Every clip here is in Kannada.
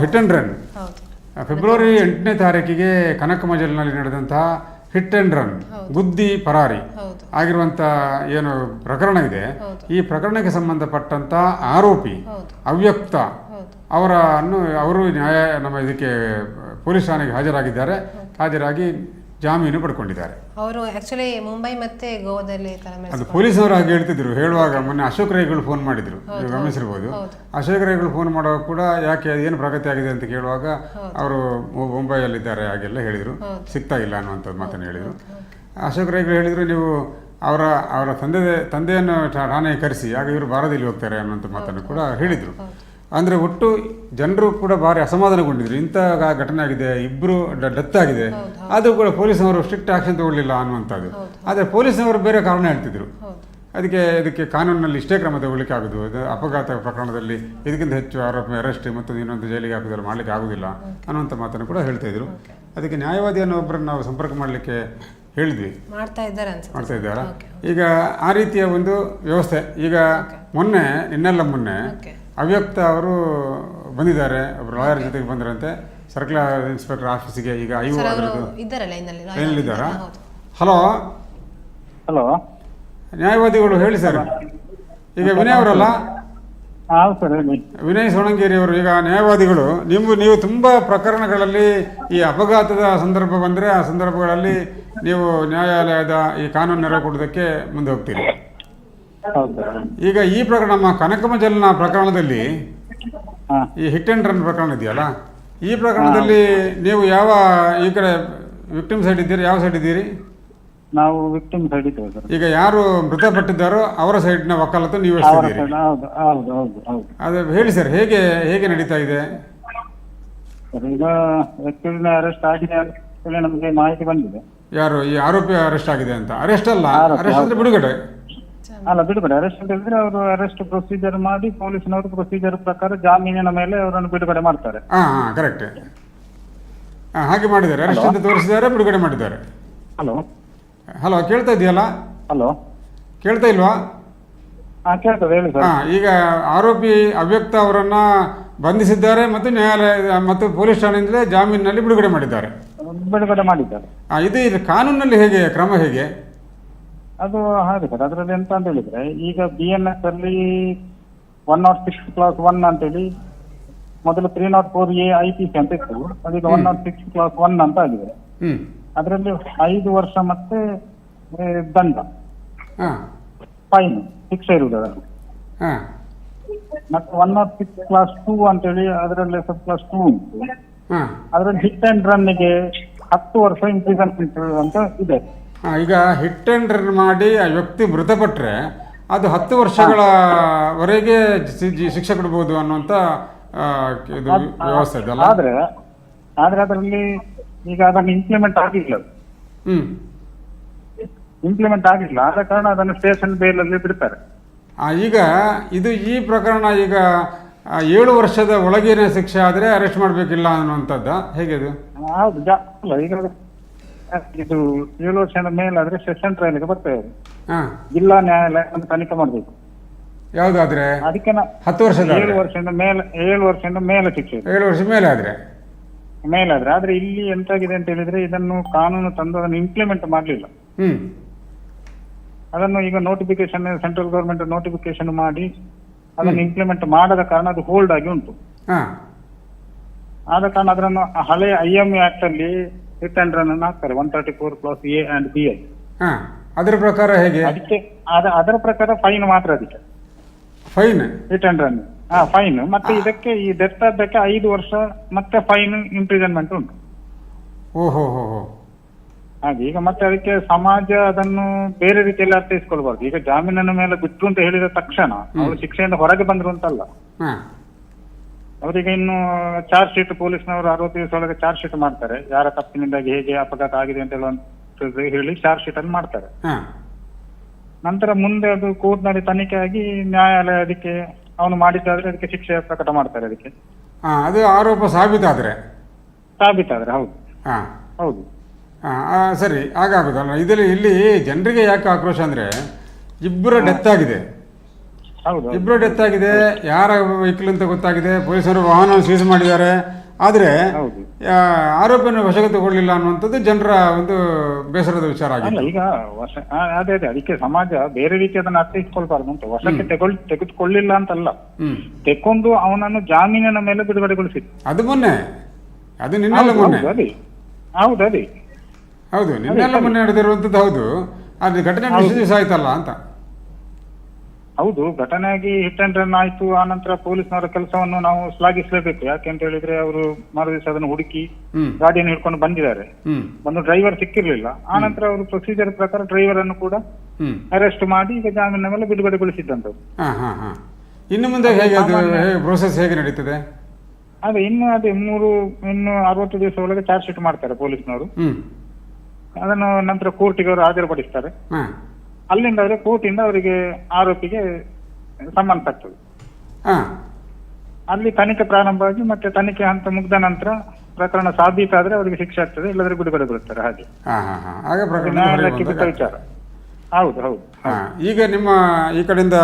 Hit and run. ಫೆಬ್ರವರಿ ಎಂಟನೇ ತಾರೀಕಿಗೆ ಕನಕಮಜಲ್ನಲ್ಲಿ ನಡೆದಂತಹ ಹಿಟ್ ಅಂಡ್ ರನ್ ಗುದ್ದಿ ಪರಾರಿ ಆಗಿರುವಂತ ಏನು ಪ್ರಕರಣ ಇದೆ. ಈ ಪ್ರಕರಣಕ್ಕೆ ಸಂಬಂಧಪಟ್ಟಂತ ಆರೋಪಿ ಅವ್ಯಕ್ತ ಅವರನ್ನು ಅವರು ನ್ಯಾಯ ನಮ್ಮ ಇದಕ್ಕೆ ಪೊಲೀಸ್ ಠಾಣೆಗೆ ಹಾಜರಾಗಿದ್ದಾರೆ. ಹಾಜರಾಗಿ ಜಾಮೀನು ಪಡ್ಕೊಂಡಿದ್ದಾರೆ. ಅವರು ಆಕ್ಚುಲಿ ಮುಂಬೈ ಮತ್ತೆ ಗೋವಾದಲ್ಲಿ ಅದು ಪೊಲೀಸವರು ಹಾಗೆ ಹೇಳ್ತಿದ್ರು. ಹೇಳುವಾಗ ಮೊನ್ನೆ ಅಶೋಕ್ ರೈಗಳು ಫೋನ್ ಮಾಡಿದ್ರು. ನೀವು ಗಮನಿಸಿರ್ಬೋದು. ಅಶೋಕ್ ರೈಗಳು ಫೋನ್ ಮಾಡುವಾಗ ಕೂಡ ಯಾಕೆ ಏನು ಪ್ರಗತಿ ಆಗಿದೆ ಅಂತ ಕೇಳುವಾಗ ಅವರು ಮುಂಬೈಯಲ್ಲಿದ್ದಾರೆ ಹಾಗೆಲ್ಲ ಹೇಳಿದರು. ಸಿಗ್ತಾ ಇಲ್ಲ ಅನ್ನುವಂಥದ್ದು ಮಾತನ್ನು ಹೇಳಿದರು. ಅಶೋಕ್ ರೈಗಳು ಹೇಳಿದರು ನೀವು ಅವರ ಅವರ ತಂದೆ ತಂದೆಯನ್ನು ಠಾಣೆಗೆ ಕರೆಸಿ ಆಗ ಇವರು ಬಾರದಲ್ಲಿ ಹೋಗ್ತಾರೆ ಅನ್ನುವಂಥ ಮಾತನ್ನು ಕೂಡ ಹೇಳಿದರು. ಅಂದರೆ ಒಟ್ಟು ಜನರು ಕೂಡ ಭಾರಿ ಅಸಮಾಧಾನಗೊಂಡಿದ್ರು. ಇಂಥ ಘಟನೆ ಆಗಿದೆ ಇಬ್ಬರು ಡೆತ್ ಆಗಿದೆ. ಅದು ಕೂಡ ಪೊಲೀಸ್ನವರು ಸ್ಟ್ರಿಕ್ಟ್ ಆಕ್ಷನ್ ತಗೊಳ್ಳಿಲ್ಲ ಅನ್ನುವಂಥದ್ದು. ಆದರೆ ಪೊಲೀಸ್ನವರು ಬೇರೆ ಕಾರಣ ಹೇಳ್ತಿದ್ರು. ಅದಕ್ಕೆ ಇದಕ್ಕೆ ಕಾನೂನಿನಲ್ಲಿ ಇಷ್ಟೇ ಕ್ರಮ ತಗೊಳ್ಳಿಕ್ಕೆ ಆಗೋದು. ಅದು ಅಪಘಾತ ಪ್ರಕರಣದಲ್ಲಿ ಇದಕ್ಕಿಂತ ಹೆಚ್ಚು ಆರೋಪಿ ಅರೆಸ್ಟ್ ಮತ್ತು ಇನ್ನೊಂದು ಜೈಲಿಗೆ ಹಾಕೋದಲ್ಲ ಮಾಡಲಿಕ್ಕೆ ಆಗೋದಿಲ್ಲ ಅನ್ನುವಂಥ ಮಾತನ್ನು ಕೂಡ ಹೇಳ್ತಾ ಇದ್ರು. ಅದಕ್ಕೆ ನ್ಯಾಯವಾದಿಯನ್ನು ಒಬ್ಬರನ್ನು ನಾವು ಸಂಪರ್ಕ ಮಾಡಲಿಕ್ಕೆ ಹೇಳಿದ್ವಿ. ಮಾಡ್ತಾ ಇದ್ದಾರೆ ಮಾಡ್ತಾ ಇದ್ದಾರಾ? ಈಗ ಆ ರೀತಿಯ ಒಂದು ವ್ಯವಸ್ಥೆ. ಈಗ ಮೊನ್ನೆ ಇನ್ನೆಲ್ಲ ಮೊನ್ನೆ ಅವ್ಯಕ್ತ ಅವರು ಬಂದಿದ್ದಾರೆ ಒಬ್ಬರು ಲಾಯರ್ ಜೊತೆಗೆ ಬಂದರಂತೆ. ಸರ್ಕಲ್ ಇನ್ಸ್ಪೆಕ್ಟರ್ ಆಫೀಸಿಗೆ ಈಗ ಐ ಇದ್ದಾರೆ ಲೈನಲ್ಲಿದ್ದಾರಾ ಹಲೋ? ಹಲೋ? ನ್ಯಾಯವಾದಿಗಳು ಹೇಳಿ ಸರ್. ಈಗ ವಿನಯ್ ಅವರಲ್ಲ? ವಿನಯ್ ಸೋಣಂಗೇರಿ ಅವರು ಈಗ ನ್ಯಾಯವಾದಿಗಳು ನಿಮ್ಮ ನೀವು ತುಂಬ ಪ್ರಕರಣಗಳಲ್ಲಿ ಈ ಅಪಘಾತದ ಸಂದರ್ಭ ಬಂದರೆ ಆ ಸಂದರ್ಭಗಳಲ್ಲಿ ನೀವು ನ್ಯಾಯಾಲಯದ ಈ ಕಾನೂನು ನೆರವು ಕೊಡೋದಕ್ಕೆ ಮುಂದೆ ಹೋಗ್ತೀರಿ. ಈಗ ಈ ಪ್ರಕರಣ ನಮ್ಮ ಕನಕಮಜಲ್ನ ಪ್ರಕರಣದಲ್ಲಿ ಈ ಹಿಟ್ ಅಂಡ್ ರನ್ ಪ್ರಕರಣ ಇದೆಯಲ್ಲ? ಈ ಪ್ರಕರಣದಲ್ಲಿ ನೀವು ಯಾವ ಈ ಕಡೆ ವಿಕ್ಟಿಮ್ ಸೈಡ್ ಇದ್ದೀರಿ ಯಾವ ಸೈಡ್ ಇದ್ದೀರಿ? ನಾವು ವಿಕ್ಟಿಮ್ ಸೈಡ್ ಇದ್ದೇವೆ ಸರ್. ಈಗ ಯಾರು ಮೃತಪಟ್ಟಿದ್ದಾರೋ ಅವರ ಸೈಡ್ನ ವಕಾಲತ್ತು ನೀವು ಅದೇ ಹೇಳಿ ಸರ್ ಹೇಗೆ ಹೇಗೆ ನಡೀತಾ ಇದೆ? ಈಗ ವ್ಯಕ್ತಿಗಳನ್ನ ಅರೆಸ್ಟ್ ಆಗಿದೆ ನಮಗೆ ಮಾಹಿತಿ ಬಂದಿದೆ. ಯಾರು ಈ ಆರೋಪಿ ಅರೆಸ್ಟ್ ಆಗಿದೆ ಅಂತ? ಅರೆಸ್ಟ್ ಅಲ್ಲ ಅರೆಸ್ಟ್ ಅಂದ್ರೆ ಬಿಡುಗಡೆ. ಅಲ್ಲ ಬಿಡುಗಡೆ ಅರೆಸ್ಟ್ ಅಂತ ಹೇಳಿದ್ರೆ ಅವರು ಅರೆಸ್ಟ್ ಪ್ರೊಸೀಜರ್ ಮಾಡಿ ಪೊಲೀಸ್ನವರು ಪ್ರೊಸೀಜರ್ ಪ್ರಕಾರ ಜಾಮೀನಿನ ಮೇಲೆ ಅವರನ್ನು ಬಿಡುಗಡೆ ಮಾಡ್ತಾರೆ. ಹಾಂ ಹಾಂ ಕರೆಕ್ಟ್ ಹಾಗೆ ಮಾಡಿದ್ದಾರೆ. ಅರೆಸ್ಟ್ ಅಂತ ತೋರಿಸಿದ್ದಾರೆ ಬಿಡುಗಡೆ ಮಾಡಿದ್ದಾರೆ. ಹಲೋ. ಹಲೋ ಕೇಳ್ತಾ ಇದೆಯಲ್ಲ? ಹಲೋ. ಕೇಳ್ತಾ ಇಲ್ವಾ? ಹಾಂ ಕೇಳ್ತದೆ ಹೇಳಿ ಸರ್. ಹಾಂ ಈಗ ಆರೋಪಿ ಅವ್ಯಕ್ತ ಅವರನ್ನ ಬಂಧಿಸಿದ್ದಾರೆ ಮತ್ತು ನ್ಯಾಯಾಲಯ ಮತ್ತು ಪೊಲೀಸ್ ಠಾಣೆಯಿಂದಲೇ ಜಾಮೀನಿನಲ್ಲಿ ಬಿಡುಗಡೆ ಮಾಡಿದ್ದಾರೆ. ಬಿಡುಗಡೆ ಮಾಡಿದ್ದಾರೆ. ಇದು ಇದು ಕಾನೂನಲ್ಲಿ ಹೇಗೆ ಕ್ರಮ ಹೇಗೆ? ಅದು ಹಾಗೆ ಸರ್ ಅದರಲ್ಲಿ ಎಂತ ಅಂತ ಹೇಳಿದ್ರೆ ಈಗ ಬಿ ಎನ್ ಎಸ್ ಅಲ್ಲಿ one naught six clause one ಅಂತೇಳಿ ಮೊದಲು three naught four A I P C ಅಂತ ಇತ್ತು. ಅದೀಗ one naught six clause one ಅಂತ ಆಗಿದೆ. ಅದರಲ್ಲಿ ಐದು ವರ್ಷ ಮತ್ತೆ ಏ, ದಂಡ. ಫೈನ್ ಶಿಕ್ಷೆ ಇರುವುದು ಅದರಲ್ಲಿ. ಮತ್ತೆ one naught six clause two ಅಂತೇಳಿ ಅದರಲ್ಲಿ ಸಬ್ ಕ್ಲಾಸ್ ಟೂ ಉಂಟು. ಅದರಲ್ಲಿ ಹಿಟ್ ಅಂಡ್ ರನ್ನಿಗೆ ಹತ್ತು ವರ್ಷ ಇಂಪ್ರಿಸನ್ಮೆಂಟ್ ಅಂತ ಇದೆ. ಈಗ ಹಿಟ್ ಆ್ಯಂಡ್ ರನ್ ಮಾಡಿ ಆ ವ್ಯಕ್ತಿ ಮೃತಪಟ್ಟರೆ ಅದು ಹತ್ತು ವರ್ಷಗಳವರೆಗೆ ಶಿಕ್ಷೆ ಕೊಡ್ಬೋದು ಅನ್ನುವಂತ ಆ, ಇದು ವ್ಯವಸ್ಥೆ ಇದೆ ಆದ್ರೆ ಆದ್ರೆ ಅದರಲ್ಲಿ ಈಗ ಅದನ್ನು ಇಂಪ್ಲಿಮೆಂಟ್ ಆಗಿಲ್ಲ. ಹ್ಞೂ ಇಂಪ್ಲಿಮೆಂಟ್ ಆಗಿಲ್ಲ. ಆದ ಕಾರಣ ಅದನ್ನು ಸ್ಟೇಷನ್ ಬೇಲಲ್ಲಿ ಬಿಡ್ತಾರೆ. ಆ, ಈಗ ಇದು ಈ ಪ್ರಕರಣ ಈಗ ಏಳು ವರ್ಷದ ಒಳಗಿನ ಶಿಕ್ಷೆ ಆದರೆ ಅರೆಸ್ಟ್ ಮಾಡಬೇಕಿಲ್ಲ ಅನ್ನುವಂಥದ್ದು. ಹೇಗೆ ಅದು? ಹೌದು ಈಗ ಇದು ಏಳು ವರ್ಷದ ಮೇಲಾದ್ರೆ ಸೆಷನ್ ಟ್ರಯಲ್ಗೆ ಬರ್ತೇವೆ ಹಾಂ. ಜಿಲ್ಲಾ ನ್ಯಾಯಾಲಯ ತನಿಖೆ ಮಾಡಬೇಕು. ಯಾವುದಾದ್ರೆ? ಅದಕ್ಕೆ ನಾ- ಹತ್ತು ವರ್ಷದ ಏಳು ವರ್ಷದ ಮೇಲೆ ಏಳು ವರ್ಷದ ಮೇಲೆ ಶಿಕ್ಷೆ. ಏಳು ವರ್ಷ ಮೇಲೆ ಆದರೆ? ಮೇಲಾದ್ರೆ ಆದ್ರೆ. ಇಲ್ಲಿ ಎಂತಾಗಿದೆ ಅಂತ ಹೇಳಿದ್ರೆ ಇದನ್ನು ಕಾನೂನು ತಂದು ಅದನ್ನು ಇಂಪ್ಲಿಮೆಂಟ್ ಮಾಡಲಿಲ್ಲ. ಹ್ಮ್. ಅದನ್ನು ಈಗ ನೋಟಿಫಿಕೇಶನ್ ಸೆಂಟ್ರಲ್ ಗವರ್ಮೆಂಟ್ ನೋಟಿಫಿಕೇಶನ್ ಮಾಡಿ ಅದನ್ನು ಇಂಪ್ಲಿಮೆಂಟ್ ಮಾಡದ ಕಾರಣ ಅದು ಹೋಲ್ಡ್ ಆಗಿ ಉಂಟು. ಹಾಂ. ಆದ ಕಾರಣ ಅದನ್ನು ಹಳೆ ಐ ಎಂ ಆಕ್ಟ್ ಅಲ್ಲಿ ಹಿಟ್ ಅಂಡ್ ರನ್ ಅನ್ನು ಹಾಕ್ತಾರೆ one thirty four plus A and B L ಹಾಂ ಅದರ ಪ್ರಕಾರ ಹೇಗೆ? ಅದಕ್ಕೆ ಅದ- ಅದರ ಪ್ರಕಾರ ಫೈನ್ ಮಾತ್ರ ಅದಕ್ಕೆ. ಫೈನ್ ಹಿಟ್ ಅಂಡ್ ರನ್ ಹಾ ಫೈನ್ ಮತ್ತೆ ಇದಕ್ಕೆ ಈ ಡೆತ್ ಆದಕ್ಕೆ ಐದು ವರ್ಷ ಮತ್ತೆ ಫೈನ್ ಇಂಪ್ರಿಸನ್ಮೆಂಟ್ ಉಂಟು. ಓಹೋ ಹೋ ಹೋ ಹಾಗೆ ಈಗ ಮತ್ತೆ ಅದಕ್ಕೆ ಸಮಾಜ ಅದನ್ನು ಬೇರೆ ರೀತಿಯಲ್ಲಿ ಅರ್ಥೈಸ್ಕೊಳ್ಬಾರ್ದು. ಈಗ ಜಾಮೀನಿನ ಮೇಲೆ ಬಿಟ್ಟು ಅಂತ ಹೇಳಿದ ತಕ್ಷಣ ಅವರು ಶಿಕ್ಷೆಯಿಂದ ಹೊರಗೆ ಬಂದ್ರು ಅಂತಲ್ಲ. ಹಾಂ. ಅವರಿಗೆ ಇನ್ನು ಚಾರ್ಜ್ ಶೀಟ್ ಪೊಲೀಸ್ನವರು ಅರವತ್ತು ದಿವಸ ಒಳಗೆ ಚಾರ್ಜ್ ಶೀಟ್ ಮಾಡ್ತಾರೆ. ಯಾರ ತಪ್ಪಿನಿಂದಾಗಿ ಹೇಗೆ ಅಪಘಾತ ಆಗಿದೆ ಅಂತ ಹೇಳುವಂಥದ್ದು ಹೇಳಿ ಚಾರ್ಜ್ ಶೀಟ್ ಅನ್ನು ಮಾಡ್ತಾರೆ. ಹಾ. ನಂತರ ಮುಂದೆ ಅದು ಕೋರ್ಟ್ನಲ್ಲಿ ತನಿಖೆ ಆಗಿ ನ್ಯಾಯಾಲಯ ಅದಕ್ಕೆ ಅವನು ಮಾಡಿದ್ದಾದ್ರೆ ಅದಕ್ಕೆ ಶಿಕ್ಷೆ ಪ್ರಕಟ ಮಾಡ್ತಾರೆ ಅದಕ್ಕೆ. ಹಾಂ ಅದು ಆರೋಪ ಸಾಬೀತಾದ್ರೆ? ಸಾಬೀತಾದ್ರೆ ಹೌದು. ಹಾಂ. ಹೌದು. ಹಾಂ ಸರಿ ಹಾಗಾಗುದಲ್ಲ ಇದರಲ್ಲಿ ಇಲ್ಲಿ ಜನರಿಗೆ ಯಾಕೆ ಆಕ್ರೋಶ ಅಂದರೆ ಇಬ್ಬರ ಡೆತ್ ಆಗಿದೆ. ಇಬ್ಬರು ಡೆತ್ ಆಗಿದೆ ಯಾರ ವೆಹಿಕಲ್ ಅಂತ ಗೊತ್ತಾಗಿದೆ ಪೊಲೀಸರು ವಾಹನ ಸೀಸ್ ಮಾಡಿದ್ದಾರೆ. ಆದರೆ ಆರೋಪಿಯನ್ನು ವಶಕ್ಕೆ ತಗೊಳ್ಳಿಲ್ಲ ಅನ್ನುವಂಥದ್ದು ಜನರ ಒಂದು ಬೇಸರದ ವಿಚಾರ ಆಗಿದೆ ಈಗ ವಶ ಅದೇ ಅದೇ ಅದಕ್ಕೆ ಸಮಾಜ ಬೇರೆ ರೀತಿ ಅದನ್ನ ಅರ್ಥೈಸ್ಕೊಳ್ಬಾರ್ದು ಅಂತ. ವಶಕ್ಕೆ ತಗೊಳ್ ತೆಗೆದುಕೊಳ್ಳಿಲ್ಲ ಅಂತಲ್ಲ. ತೆಕ್ಕೊಂಡು ಅವನನ್ನು ಜಾಮೀನಿನ ಮೇಲೆ ಬಿಡುಗಡೆಗೊಳಿಸಿತ್ತು ಅದು ಮೊನ್ನೆ. ಅದು ನಿನ್ನೆಲ್ಲ ಮೊನ್ನೆ. ಹೌದು, ಅದೇ. ಹೌದು ಅದೇ. ಹೌದು ನಿನ್ನೆಲ್ಲ ಮೊನ್ನೆ ನಡೆದಿರುವಂಥದ್ದು ಹೌದು. ಅದು ಘಟನೆ ಎಷ್ಟು ದಿವಸ ಆಯ್ತಲ್ಲ ಅಂತ. ಹೌದು ಘಟನೆಯಾಗಿ ಆಗಿ ಹಿಟ್ ಅಂಡ್ ರನ್ ಆಯ್ತು ಆ ನಂತರ ಪೊಲೀಸ್ನವರ ಕೆಲಸವನ್ನು ನಾವು ಶ್ಲಾಘಿಸಲೇಬೇಕು. ಯಾಕೆಂತ ಹೇಳಿದ್ರೆ ಅವರು ಮರುದಿವಸ ಅದನ್ನು ಹುಡುಕಿ ಗಾಡಿಯನ್ನು ಹಿಡ್ಕೊಂಡು ಬಂದಿದ್ದಾರೆ. ಒಂದು ಡ್ರೈವರ್ ಸಿಕ್ಕಿರ್ಲಿಲ್ಲ. ಆ ನಂತರ ಅವರು ಪ್ರೊಸೀಜರ್ ಪ್ರಕಾರ ಡ್ರೈವರ್ ಅನ್ನು ಕೂಡ ಅರೆಸ್ಟ್ ಮಾಡಿ ಈಗ ಜಾಮೀನ ಮೇಲೆ ಬಿಡುಗಡೆಗೊಳಿಸಿದ್ದಂಥದ್ದು ಹಾ ಇನ್ನು ಮುಂದೆ ಹೇಗೆ ಅದು ಹೇಗೆ ಪ್ರೋಸೆಸ್ ಹೇಗೆ ನಡೀತದೆ? ಅದೇ ಇನ್ನು ಅದೇ ಮೂರು ಇನ್ನು ಅರವತ್ತು ದಿವಸ ಒಳಗೆ ಚಾರ್ಜ್ ಶೀಟ್ ಮಾಡ್ತಾರೆ ಪೊಲೀಸ್ನವರು. ಅದನ್ನು ನಂತರ ಕೋರ್ಟಿಗೆ ಅವರು ಹಾಜರುಪಡಿಸ್ತಾರೆ. ಅಲ್ಲಿಂದ ಅವರಿಗೆ ಕೋರ್ಟಿಂದ ಅವರಿಗೆ ಆರೋಪಿಗೆ ಸಂಬಂಧಪಟ್ಟದು ಹಾ. ಅಲ್ಲಿ ತನಿಖೆ ಪ್ರಾರಂಭವಾಗಿ ಮತ್ತೆ ತನಿಖೆ ಹಂತ ಮುಗ್ದ ನಂತರ ಪ್ರಕರಣ ಸಾಬೀತಾದ್ರೆ ಅವರಿಗೆ ಶಿಕ್ಷೆ ಆಗ್ತದೆ ಇಲ್ಲದ್ರೆ ಬರುತ್ತಾರೆ ಹಾಗೆ. ಹಾ ಹಾ ಹಾಗೆ ನ್ಯಾಯಾಲಯಕ್ಕೆ ಬಿಟ್ಟ ವಿಚಾರ. ಹೌದು ಹೌದು ಹಾ ಈಗ ನಿಮ್ಮ ಈ ಕಡೆಯಿಂದ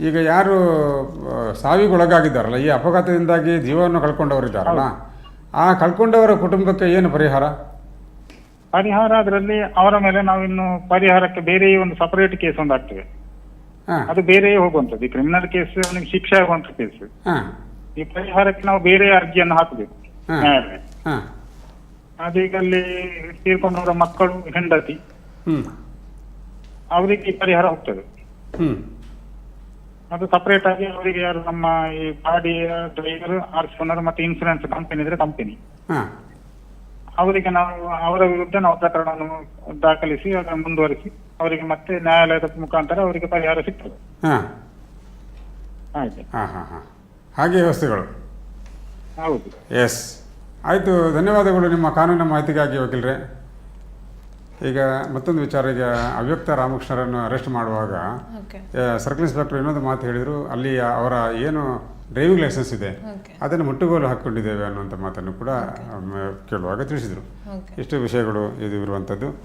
ಈಗ ಯಾರು ಆ, ಸಾವಿಗೊಳಗಾಗಿದ್ದಾರಲ್ಲ ಈ ಅಪಘಾತದಿಂದಾಗಿ ಜೀವವನ್ನು ಕಳ್ಕೊಂಡವರಿದ್ದಾರಲ್ಲ ಆ ಕಳ್ಕೊಂಡವರ ಕುಟುಂಬಕ್ಕೆ ಏನು ಪರಿಹಾರ? ಪರಿಹಾರ ಅದರಲ್ಲಿ ಅವರ ಮೇಲೆ ನಾವು ಇನ್ನು ಪರಿಹಾರಕ್ಕೆ ಬೇರೆ ಒಂದು ಸಪರೇಟ್ ಕೇಸ್ ಒಂದು ಆಗ್ತದೆ. ಹಾ. ಅದು ಬೇರೆ ಹೋಗುವಂಥದ್ದು. ಈ ಕ್ರಿಮಿನಲ್ ಕೇಸ್ ನಿಮ್ಗೆ ಶಿಕ್ಷೆ ಆಗುವಂತ ಕೇಸ್ ಹಾ. ಈ ಪರಿಹಾರಕ್ಕೆ ನಾವು ಬೇರೆ ಅರ್ಜಿಯನ್ನು ಹಾಕಬೇಕು. ಹಾ. ನ್ಯಾಯಾಲಯ. ಹಾ. ಅದೀಗ ಅಲ್ಲಿ ತೀರ್ಕೊಂಡವರ ಮಕ್ಕಳು ಹೆಂಡತಿ. ಅವರಿಗೆ ಈ ಪರಿಹಾರ ಹೋಗ್ತದೆ. ಅದು ಸಪರೇಟ್ ಆಗಿ ಅವರಿಗೆ ಯಾರು ನಮ್ಮ ಈ ಗಾಡಿಯ ಡ್ರೈವರ್ ಆರ್ಸ್ಕೊಂಡರು ಮತ್ತೆ ಇನ್ಸೂರೆನ್ಸ್ ಕಂಪನಿ ಇದ್ರೆ ಕಂಪನಿ ಹಾ. ಅವರಿಗೆ ನಾವು ಅವರ ವಿರುದ್ಧ ನಾವು ಪ್ರಕರಣವನ್ನು ದಾಖಲಿಸಿ ಅದನ್ನು ಮುಂದುವರಿಸಿ ಅವರಿಗೆ ಮತ್ತೆ ನ್ಯಾಯಾಲಯದ ಮುಖಾಂತರ ಅವರಿಗೆ ಪರಿಹಾರ ಸಿಗ್ತದೆ. ಹಾಂ. ಹಾಗೆ. ಹಾ ಹಾ ಹಾ. ಹಾಗೆ ವ್ಯವಸ್ಥೆಗಳು? ಹೌದು. ಎಸ್. ಆಯಿತು ಧನ್ಯವಾದಗಳು ನಿಮ್ಮ ಕಾನೂನಿನ ಮಾಹಿತಿಗಾಗಿ ವಕೀಲರೆ. ಈಗ ಮತ್ತೊಂದು ವಿಚಾರ ಈಗ ಅವ್ಯಕ್ತ ರಾಮಕೃಷ್ಣರನ್ನು ಅರೆಸ್ಟ್ ಮಾಡುವಾಗ ಸರ್ಕಲ್ ಇನ್ಸ್ಪೆಕ್ಟರ್ ಇನ್ನೊಂದು ಮಾತು ಹೇಳಿದರು. ಅಲ್ಲಿ ಅವರ ಏನು ಡ್ರೈವಿಂಗ್ ಲೈಸೆನ್ಸ್ ಇದೆ. ಅದನ್ನು ಮುಟ್ಟುಗೋಲು ಹಾಕ್ಕೊಂಡಿದ್ದೇವೆ ಅನ್ನುವಂಥ ಮಾತನ್ನು ಕೂಡ ಕೇಳುವಾಗ ತಿಳಿಸಿದರು. ಇಷ್ಟು ವಿಷಯಗಳು ಇದು ಇರುವಂಥದ್ದು.